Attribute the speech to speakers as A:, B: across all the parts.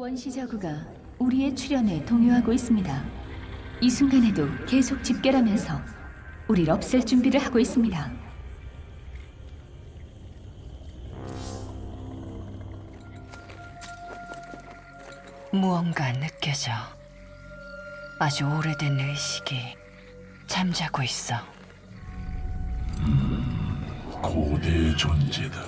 A: 원시 저구가 우리의 출현에 동요하고 있습니다. 이 순간에도 계속 집결하면서 우리를 없앨 준비를 하고 있습니다.
B: 무언가 느껴져. 아주 오래된 의식이 잠자고 있어.
C: 고대의 존재다.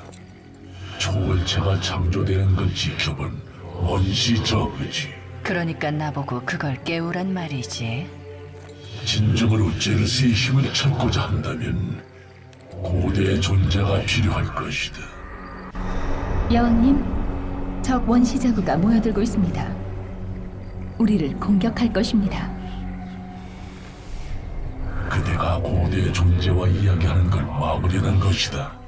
C: 초월체가 창조되는 걸 지켜본 원시 저그지.
B: 그러니까 나보고 그걸 깨우란 말이지.
C: 진정으로 제르스의 힘을 찾고자 한다면 고대의 존재가 필요할 것이다.
A: 여왕님, 적 원시 저구가 모여들고 있습니다. 우리를 공격할 것입니다.
C: 그대가 고대의 존재와 이야기하는 걸 막으려는 것이다.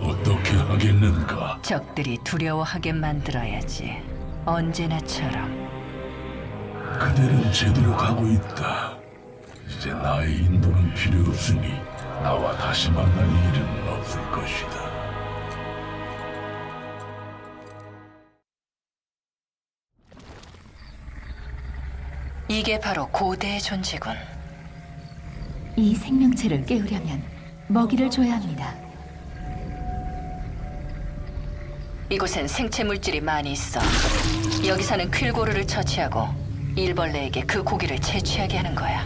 C: 어떻게 하겠는가?
B: 적들이 두려워하게 만들어야지. 언제나처럼.
C: 그대는 제대로 가고 있다. 이제 나의 인도는 필요 없으니 나와 다시 만날 일은 없을 것이다.
B: 이게 바로 고대의 존재군.
A: 이 생명체를 깨우려면 먹이를 줘야 합니다.
B: 이곳엔 생체 물질이 많이 있어. 여기 사는 퀼고르를 처치하고 일벌레에게 그 고기를 채취하게 하는 거야.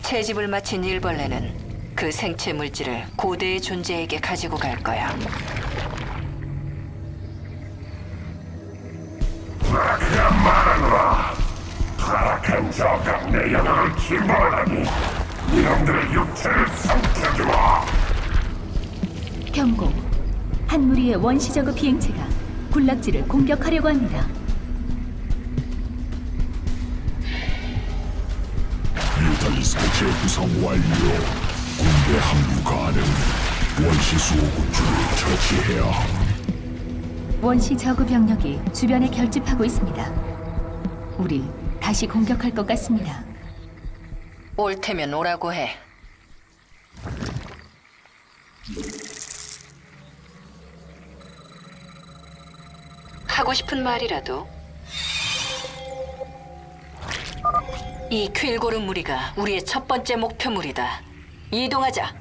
B: 채집을 마친 일벌레는 그 생체 물질을 고대의 존재에게 가지고 갈 거야.
D: 타락한 저각 내 영혼을 침범하다니 이놈들의 육체를 삼켜주마
A: 경고. 한 무리의 원시 저그 비행체가 군락지를 공격하려고 합니다.
D: 뮤탈리스크 재구성 완료 군대 합류 가능 원시 수호구출을 처치해야 함
A: 원시 저그 병력이 주변에 결집하고 있습니다. 우릴 다시 공격할 것 같습니다.
B: 올 테면 오라고 해. 하고 싶은 말이라도. 이 퀼고르 무리가 우리의 첫 번째 목표물이다. 이동하자.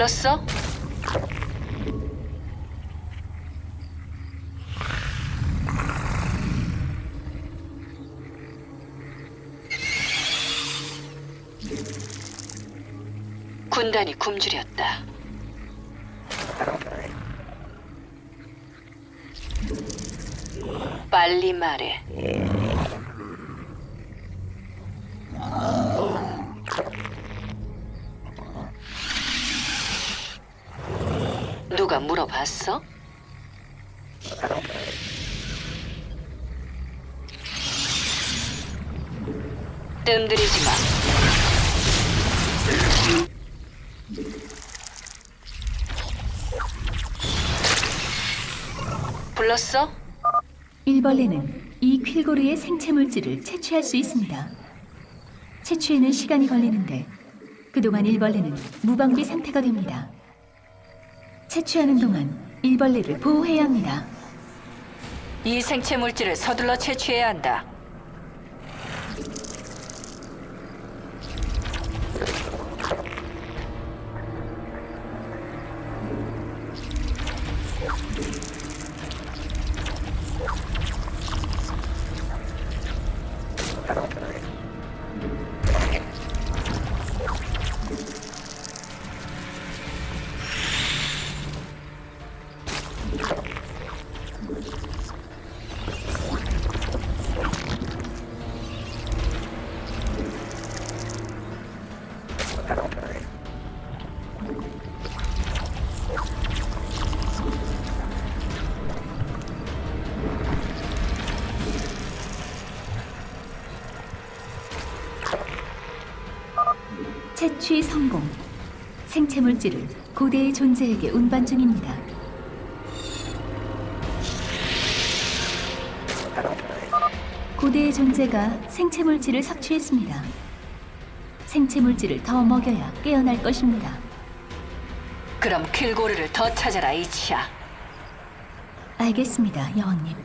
B: 불렀어? 군단이 굶주렸다. 빨리 말해. 뜸들이지 마. 불렀어?
A: 일벌레는 이 퀼고르의 생체 물질을 채취할 수 있습니다. 채취에는 시간이 걸리는데 그동안 일벌레는 무방비 상태가 됩니다. 채취하는 동안 일벌레를 보호해야 합니다.
B: 이 생체 물질을 서둘러 채취해야 한다.
A: 채취 성공. 생체 물질을 고대의 존재에게 운반 중입니다. 고대의 존재가 생체 물질을 섭취했습니다. 생체 물질을 더 먹여야 깨어날 것입니다.
B: 그럼 퀼고르를 더 찾아라 이치야.
A: 알겠습니다, 여왕님.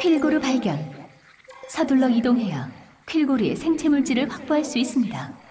A: 퀼고르 발견. 서둘러 이동해야 퀼고르의 생체 물질을 확보할 수 있습니다.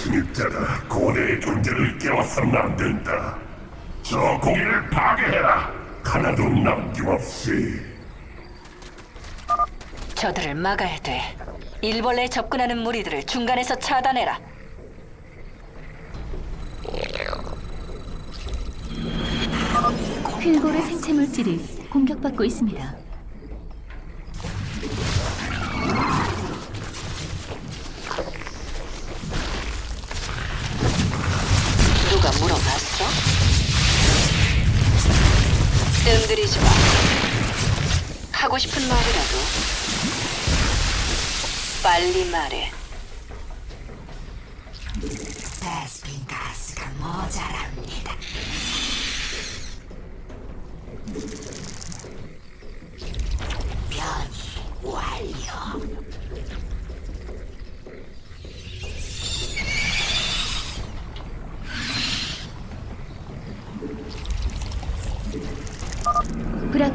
D: 저 침입자가 고대의 존재를 깨워서는 안 된다. 저 공인을 파괴해라. 하나도 남김없이.
B: 저들을 막아야 돼. 일벌레에 접근하는 무리들을 중간에서 차단해라.
A: 퀼고르 생체 물질이 공격받고 있습니다.
B: 뜸들이지 마. 하고 싶은 말이라도 빨리 말해.
E: 베스핀 가스가 모자랍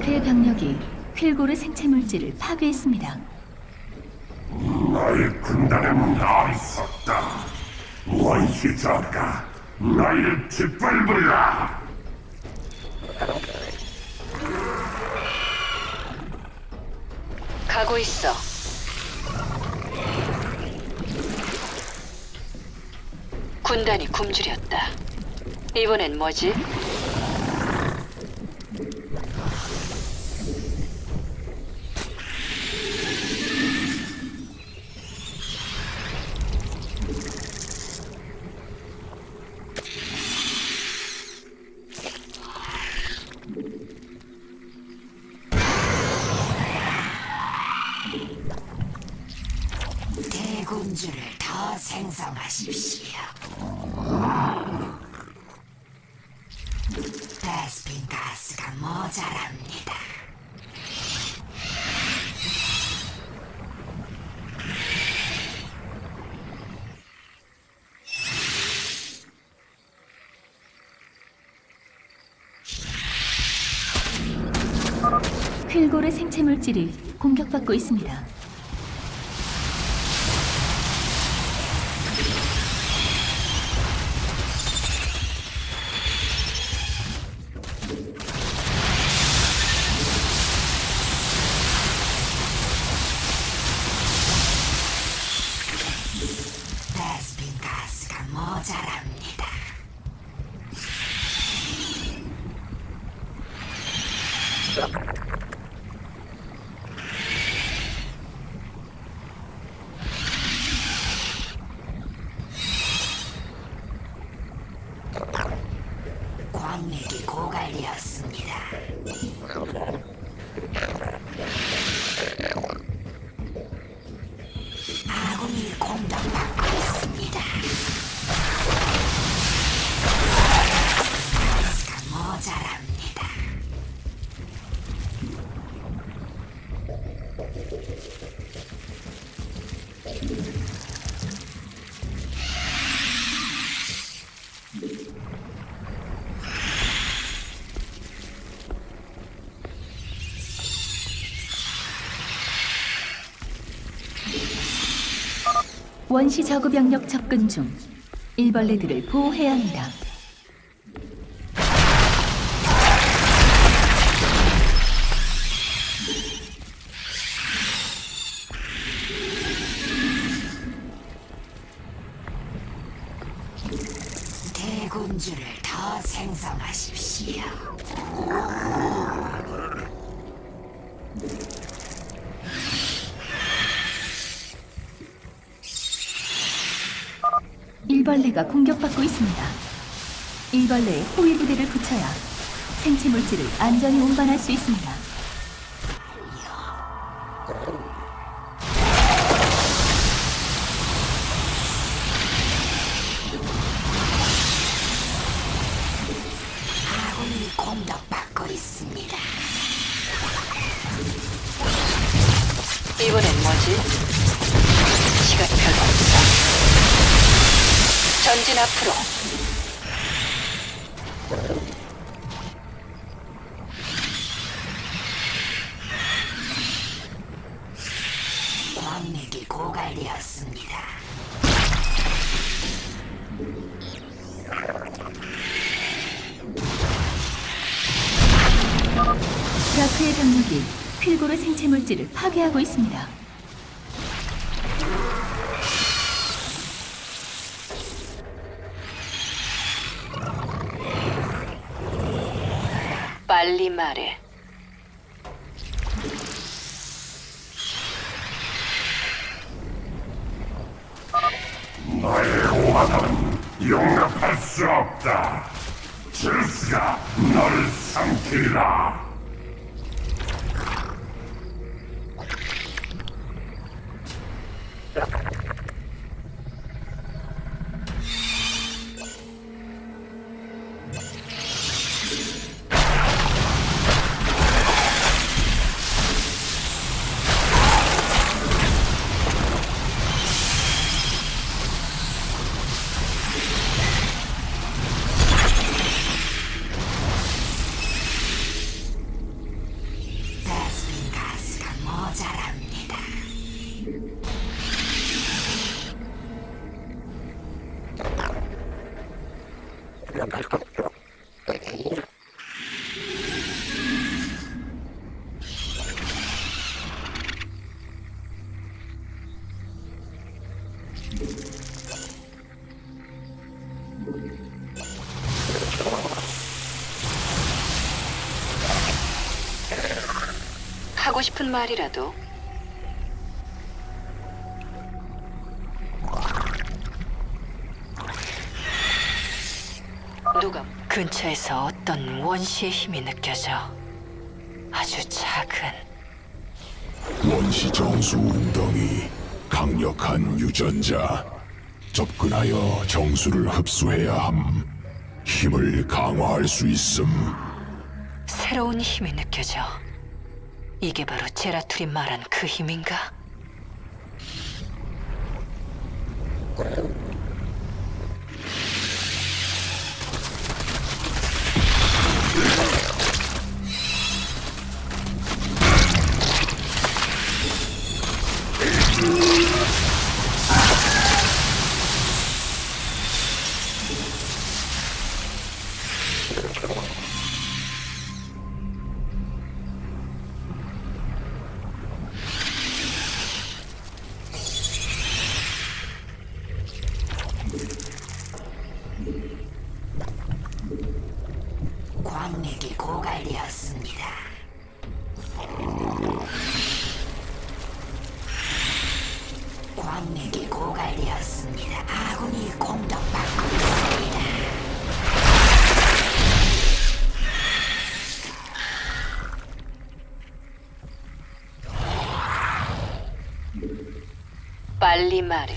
A: 브라크의 병력이 퀼고르 생체 물질을 파괴했습니다.
D: 나의 군단은 어리석다. 원시자가 나를 짓밟으라.
B: 가고 있어. 군단이 굶주렸다. 이번엔 뭐지?
E: 생성하십시오. 베스핀 가스가 모자랍니다.
A: 퀼고르 생체 물질이 공격받고 있습니다.
E: Shut up.
A: 원시 저그 병력 접근 중. 일벌레들을 보호해야 합니다. 일벌레에 호위 부대를 붙여야 생체 물질을 안전히 운반할 수 있습니다.
E: 있습니다.
B: 이번엔 뭐지? 시간이 별로 없어. 전진 앞으로.
D: 없다. 제스가 너를 삼키리라.
B: 싶은 말이라도. 누가 근처에서 어떤 원시의 힘이 느껴져. 아주 작은
C: 원시 정수 웅덩이 강력한 유전자
F: 접근하여 정수를 흡수해야 함. 힘을 강화할 수 있음.
E: 새로운 힘이 느껴져. 이게 바로 제라툴이 말한 그 힘인가? 빨리 말해.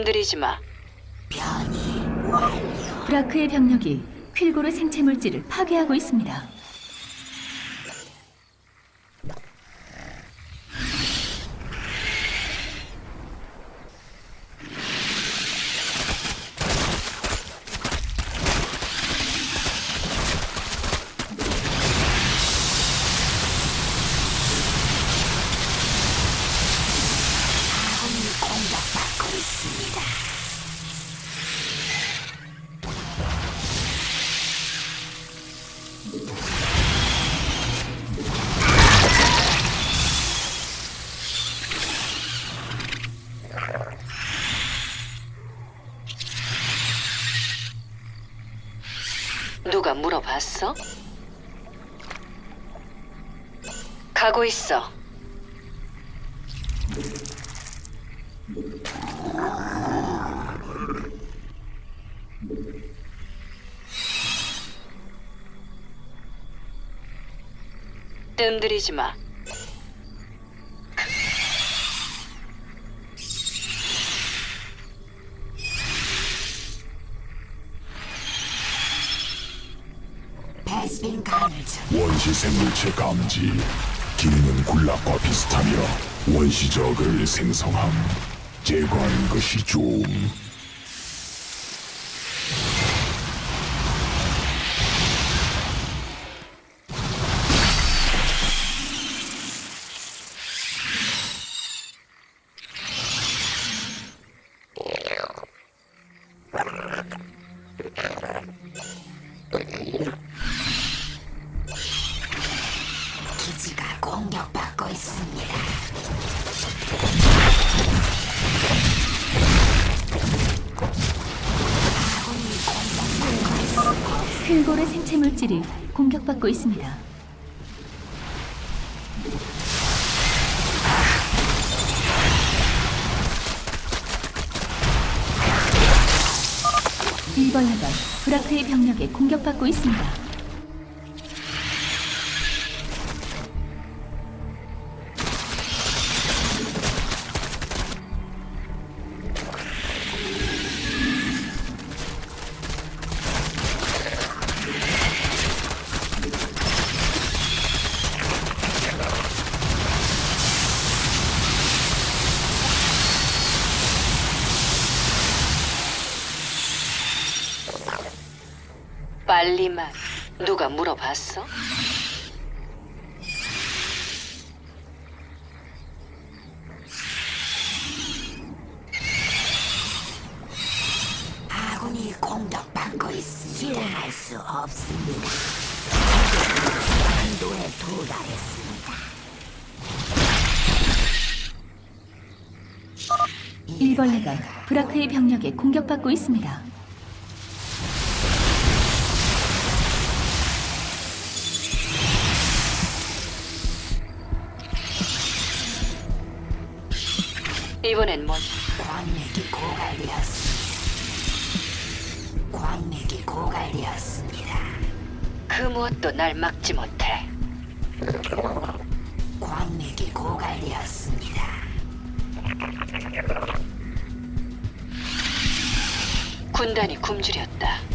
E: 뜸들이지 마.
A: 브라크의 병력이 퀼고르 생체 물질을 파괴하고 있습니다.
E: 있어. 뜸들이지 마.
F: 원시 생물체 감지. 기능은 군락과 비슷하며 원시적을 생성함. 제거하는 것이 좀.
G: 기
A: 퀼고르 생체 물질이 공격받고 있습니다. 일벌레가 브라크의 병력에 공격받고 있습니다.
B: 물어봤어?
E: 아군이 공격받고 있습니다. 실행할 수 없습니다. 한도에 도달했습니다.
A: 일벌레가 브라크의 병력에 공격받고 있습니다.
B: 이번엔 뭔?
E: 광맥이 고갈되었습니다. 광맥이 고갈되었습니다.
B: 그 무엇도 날 막지 못해.
E: 광맥이 고갈되었습니다.
B: 군단이 굶주렸다.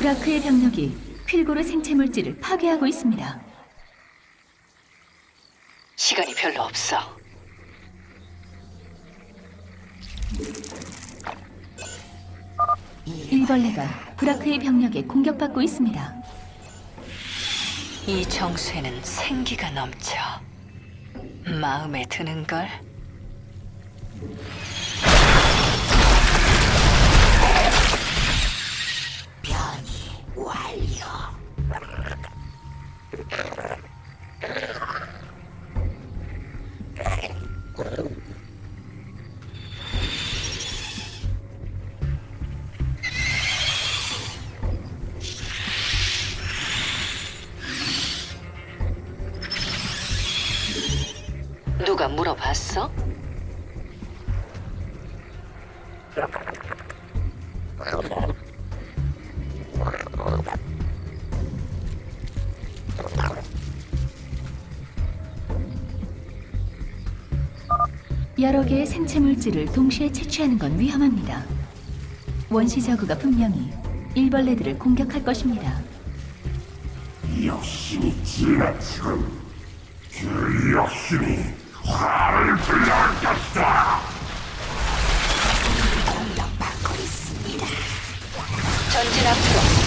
A: 브라크의 병력이 퀼고르 생체 물질을 파괴하고 있습니다.
B: 시간이 별로 없어.
A: 일벌레가 브라크의 병력에 공격받고 있습니다.
B: 이 정수에는 생기가 넘쳐. 마음에 드는 걸. 물어봤어?
A: 여러 개의 생체 물질을 동시에 채취하는 건 위험합니다. 원시 저그가 분명히 일벌레들을 공격할 것입니다.
D: 욕심이 지나치군. 그 욕심이 화를 불러올 것이다.
E: 공격받고 있습니다.
B: 전진 앞으로.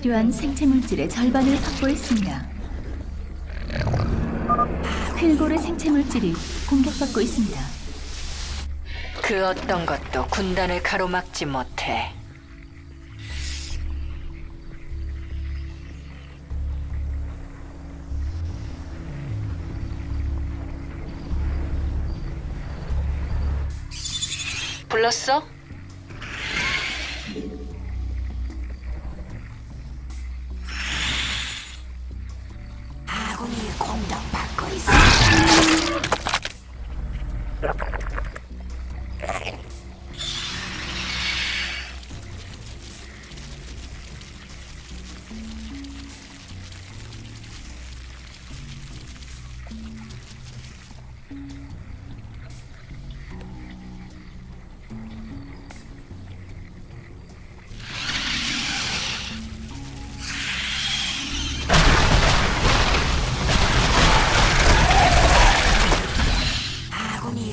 A: 필요한 생체 물질의 절반을 확보했습니다. 퀼고르 생체 물질이 공격받고 있습니다.
B: 그 어떤 것도 군단을 가로막지 못해. 불렀어?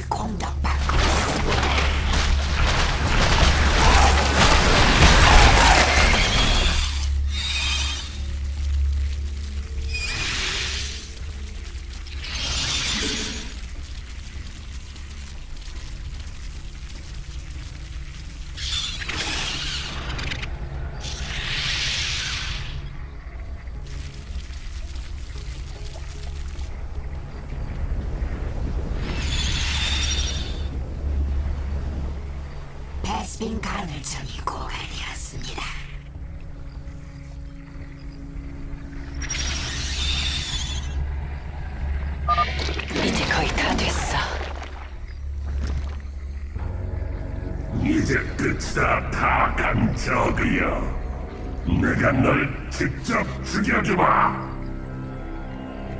D: 空的。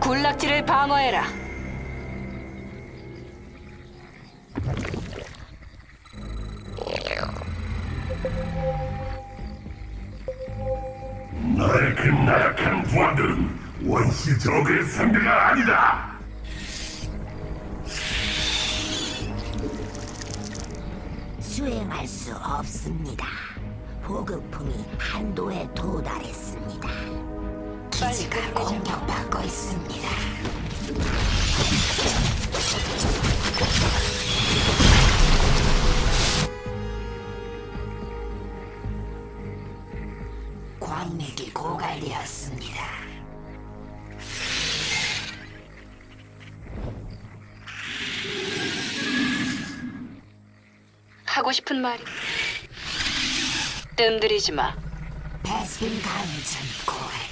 B: 군락지를 방어해라.
D: 너의 그 나약한 부하들은 원시 적의 상대가 아니다.
E: 수행할 수 없습니다. 보급품이 한도에 도달했습니다. 기지가 공격받고 있습니다. 광맥이 고갈되었습니다.
B: 하고 싶은 말이. 뜸들이지 마.
E: 베스핀 가늘천이 고갈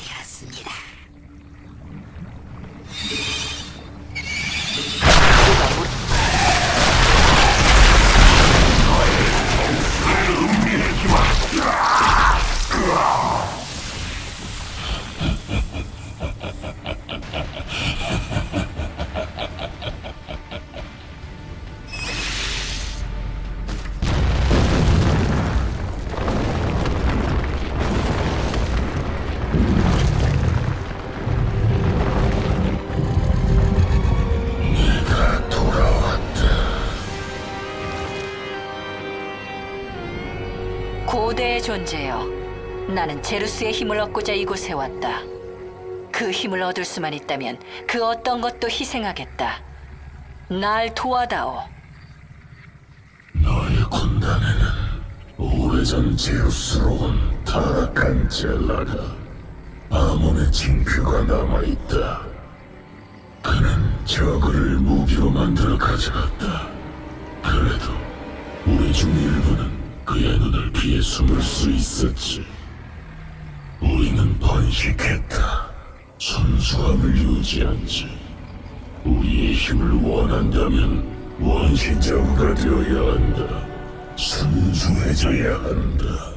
B: 존재여. 나는 제루스의 힘을 얻고자 이곳에 왔다. 그 힘을 얻을 수만 있다면 그 어떤 것도 희생하겠다. 날 도와다오.
C: 너의 군단에는 오래전 제우스로 온 타락한 젤라가 아몬의 징표가 남아있다. 그는 저그를 무기로 만들어 가져갔다. 그래도 우리 중 일부는 그의 눈을 피해 숨을 수 있었지. 우리는 번식했다. 순수함을 유지한 지. 우리의 힘을 원한다면 원신자우가 되어야 한다. 순수해져야 한다.